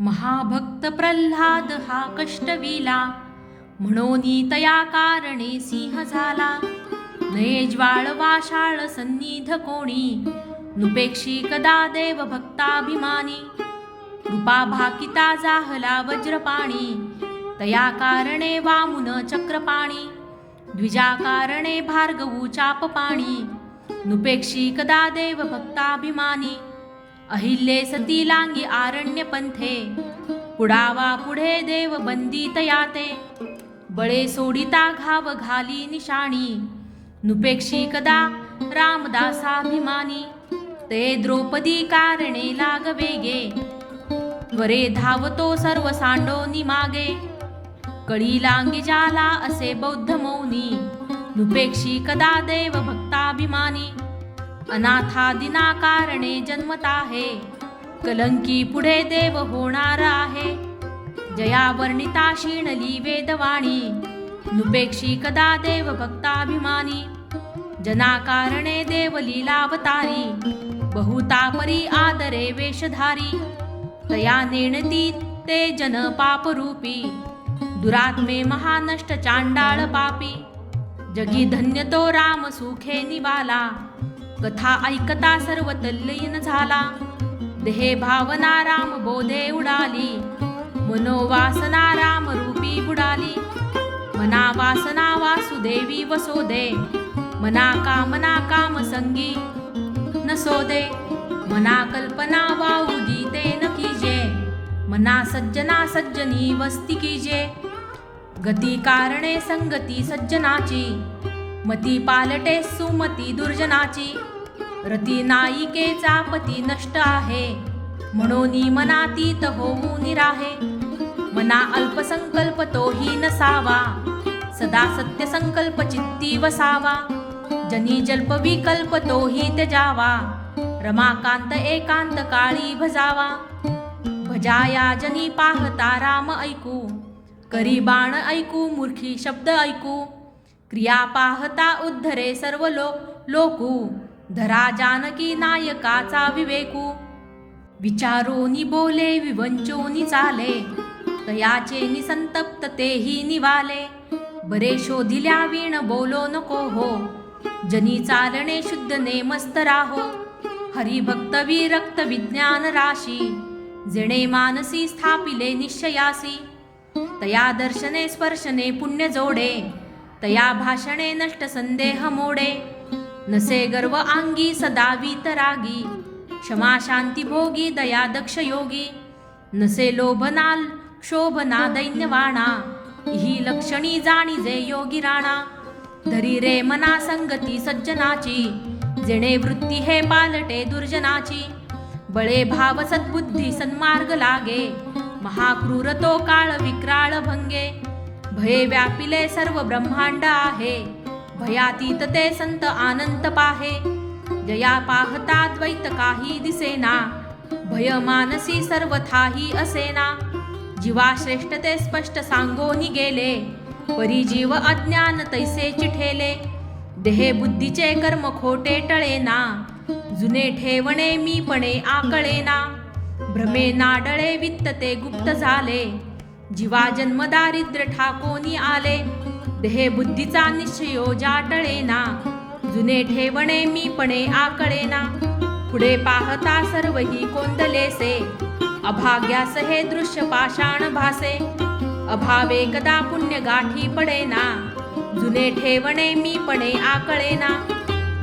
महाभक्त प्रल्हाद हा कष्टविला. म्हणून तया कारणे सिंह झाला. नये ज्वाळ वाशाळ सन्निध कोणी. नुपेक्षी कदा देव भक्ताभिमानी. कृपा भाकिता जाहला वज्रपाणी. तया कारणे वामुन चक्रपाणी. द्विजा कारणे भार्गवू चापपाणी. नुपेक्षी कदा देव भक्ताभिमानी. अहिल्ये सती लांगी आरण्य पंथे. पुढावा पुढे देव बंदी तयाते. बळे सोडिता घाव घाली निशाणी. नुपेक्षी कदा रामदासाभिमानी. ते द्रौपदी कारणे लाग वेगे. त्वरे धावतो सर्व सांडोनी मागे. कळी लांगी जाला असे बौद्ध मौनी. नुपेक्षी कदा देव भक्ताभिमानी. अनाथादिना कारणे जन्मता आहे कलंकी पुढे देव होणार आहे जया वर्णिता शिणली वेदवाणी. नुपेक्षी कदा देव भक्ताभिमानी. जना कारणे देव लीलावतारी. बहुतापरी आदरे वेशधारी तया नेणती ते जन पापरूपी. दुरात्मे महानष्ट चांडाळ पापी. जगी धन्य तो राम सुखे निवाला. कथा ऐकता सर्व तल्लीन झाला. देहे भावना राम बोधे उडाली. मनोवासना राम रूपी बुडाली. मना वासना वासुदेवी वसोदे. मना कामना काम संगी नसोदे. मना कल्पना वाऊ गीते न कीजे. मना सज्जना सज्जनी वस्ती कीजे. गती कारणे संगती सज्जनाची. मती पालटे सुमती दुर्जनाची. रती नायिकेचा पती नष्ट आहे. म्हणून मनातीत होऊ निराहे. मना अल्पसंकल्प तोही नसावा. सदा सत्य संकल्प चित्ती वसावा. जनी जल्प विकल्प तोही त्यजावा. रमाकांत एकांत काळी भजावा. भजाया जनी पाहता राम ऐकू. करी बाण ऐकू मूर्खी शब्द ऐकू. क्रिया पाहता उद्धरे सर्व लोक लोकू धरा जानकी नायकाचा विवेकू. विचारोनी बोले विवंचोनी चाले तयाचे निसंतप्त तेही निवाले. बरे शोधिल्या वीण बोलो नको हो जनी चालणे शुद्ध नेमस्त राहो. हरिभक्त विरक्त विज्ञान राशी जेणे मानसी स्थापिले निश्चयासी. तया दर्शने स्पर्शने पुण्य जोडे तया भाषणे नष्ट संदेह मोडे. नसे गर्व आंगी सदा वीतरागी क्षमा शांती भोगी दया दक्ष योगी. नसे लोभना क्षोभना दैन्यवाणा ही लक्षणी जाणी जे योगी राणा. धरी रे मना संगती सज्जनाची. जेणे वृत्ती हे पालटे दुर्जनाची. बळे भाव सद्बुद्धी सन्मार्ग लागे. महाक्रूर तो काळ विक्राळ भंगे. भये व्यापिले सर्व ब्रह्मांड आहे. भयातीत ते संत आनंत पाहे. जया पाहता द्वैत काही दिसेना. भय मानसी सर्वथाही असेना. जीवा श्रेष्ठ ते स्पष्ट सांगोनी गेले. परी जीव अज्ञान तैसे चिठेले. देहे बुद्धीचे कर्म खोटे टळेना. जुने ठेवणे मीपणे आकळेना. भ्रमे नाडळे वित्त ते गुप्त झाले. जीवा जन्म दारिद्र्य ठाकोनी आले. देहे बुद्धीचा निश्चयो हो जाटळेना. जुने ठेवणे मीपणे आकळेना. पुढे पाहता सर्वही कोंदलेसे अभाग्यास हे दृश्य पाषाण भासे. अभावे कदा पुण्य गाठी पडेना. जुने ठेवणे मीपणे आकळेना.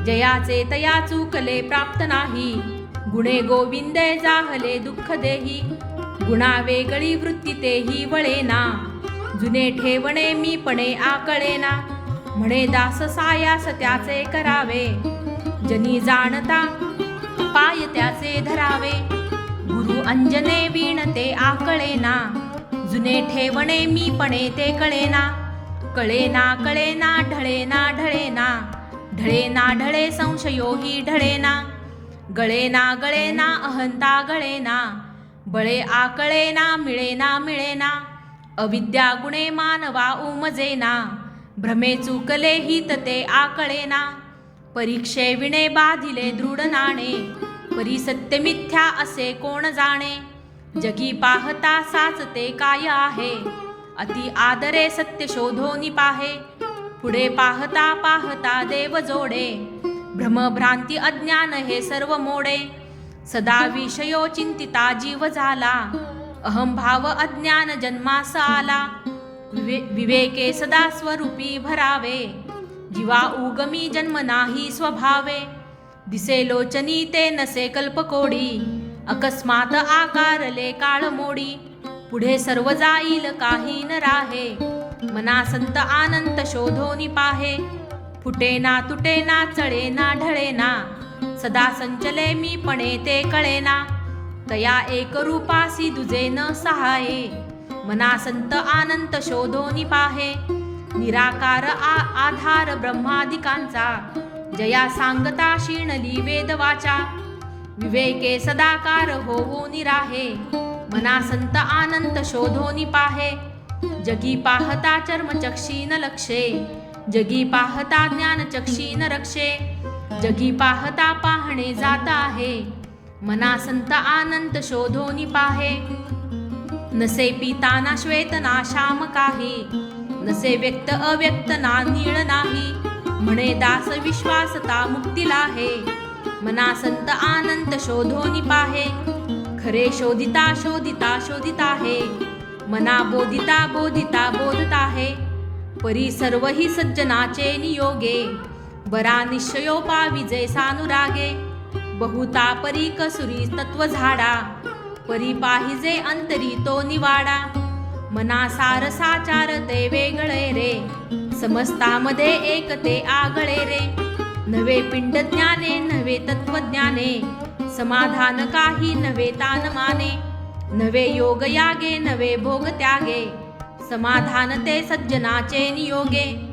जयाचे तया चूकले प्राप्त नाही. गुणे गोविंदे जाहले दुःख देही. गुणा वेगळी वृत्ती तेही वळेना. जुने ठेवणे मी पणे आकळेना. म्हणे दास सायास त्याचे करावे. जनी जाणता पाय त्याचे धरावे. गुरु अंजने वीण ते आकळेना. जुने ठेवणे मीपणे ते कळेना. कळेना कळेना ढळेना ढळेना. ढळेना ढळे संशयोही ढळेना. गळेना गळेना अहंता गळेना. बळे आकळेना मिळेना मिळेना. अविद्या गुणे मानवा उमजेना. भ्रमे चुकले हित ते आकळेना. परीक्षे विणे बाधिले दृढ नाणे. परी सत्य मिथ्या असे कोण जाणे? जगी पाहता साचते काय आहे? अति आदरे सत्य शोधोनी पाहे. पुढे पाहता पाहता देव जोडे. भ्रमभ्रांती अज्ञान हे सर्व मोडे. सदा विषयो चिंतिता जीव झाला अहंभाव अज्ञान जन्मास आला विवे विवेके सदा स्वरूपी भरावे। जीवा उगमी जन्म नाही स्वभावे। दिसे लोचनी ते नसे कल्पकोडी। अकस्मात आकारले काळ मोडी। पुढे सर्व जाईल काही न राहे। मना संत आनंद शोधोनी पाहे फुटे ना तुटे ना चळे ना ढळे ना सदा संचले मी पणे ते कळेना. तया एक रूपासी दुजे न सहाये. मना संत आनंद शोधोनी पाहे. निराकार आ आधार ब्रह्मादिकांचा. जया सांगता शिणली वेदवाचा. विवेके सदाकार होवो निराहे मना संत आनंद शोधोनी पाहे. जगी पाहता चर्मचक्षी न लक्षे. जगी पाहता ज्ञानचक्षी न रक्षे. जगी पाहता पाहणे जात आहे. मना संत आनंद शोधोनी पाहे. नसे पिताना श्वेत ना श्याम काही. नसे व्यक्त अव्यक्त ना नीळ नाही. म्हणे दास विश्वासता मुक्तीला हे मना संत आनंद शोधोनी पाहे. खरे शोधिता शोधिता शोधिता हे मना बोधिता बोधिता बोधता हे परी सर्व ही सज्जनाचे नियोगे. बरा निश्चयोपा विजय सानुरागे. बहुता परी कसुरी तत्व झाडा. परी पाहिजे अंतरी तो निवाडा. मना सार साचार ते वेगळे रे. समस्तामध्ये एक ते आगळे रे. नवे पिंड ज्ञाने नवे तत्वज्ञाने समाधान काही नवे तान माने. नवे योग यागे नवे भोग त्यागे. समाधान ते सज्जनाचे नियोगे.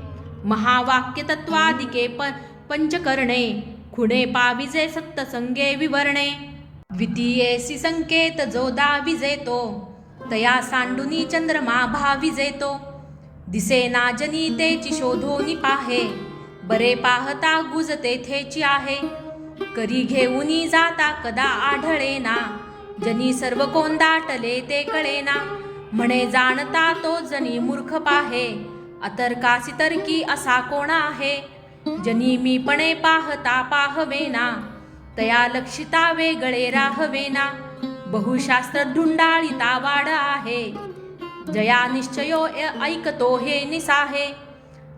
महावाक्य तत्वादिके प पंचकर्णे खुणे पाविजे सत्तसंगे विवरणे। द्वितीयेसी संकेत जोदा विजेतो तया सांडुनी चंद्रमा भाविजेतो। दिसे ना जनी तेची शोधोनी पाहे बरे पाहता गुज तेथेची आहे। करी घेऊनी जाता कदा आढळेना जनी सर्व कोंदाटले ते कळेना। म्हणे जाणता तो जनी मूर्ख पाहे अतर्कासी तर्की असा कोणा आहे? जनी मीपणे पाहता पाहवेना तया लक्षिता वेगळे राहवेना बहुशास्त्र ढुंडाळिता वाड आहे. जया निश्चयो ऐकतो हे निसाहे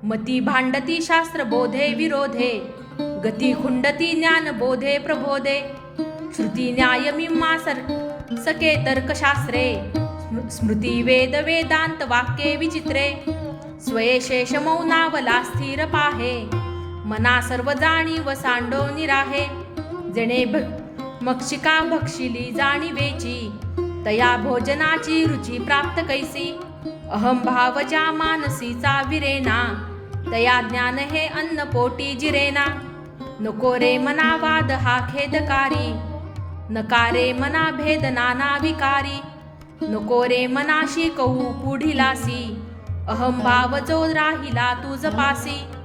मती भांडती शास्त्र बोधे विरोधे गती खुंडती ज्ञान बोधे प्रबोधे श्रुती न्याय मीमा सर सके तर्कशास्त्रे स्मृ- स्मृती वेद वेदांत वाक्ये विचित्रे स्वयशेष मौनावला स्थिर पाहे. मना सर्व जाणीव सांडो निराहे. जणे भ मक्षिका भक्षिली जाणीवेची. तया भोजनाची रुची प्राप्त कैसी. अहम भावजा ज्या मानसीचा विरेना तया ज्ञान हे अन्न पोटी जिरेना नको रे मना वाद हा खेदकारी. नकारे मना भेद नाना विकारी. नको रे मनाशी कहू पुढिलासी. अहम भाव जो राहिला तुझ पासी.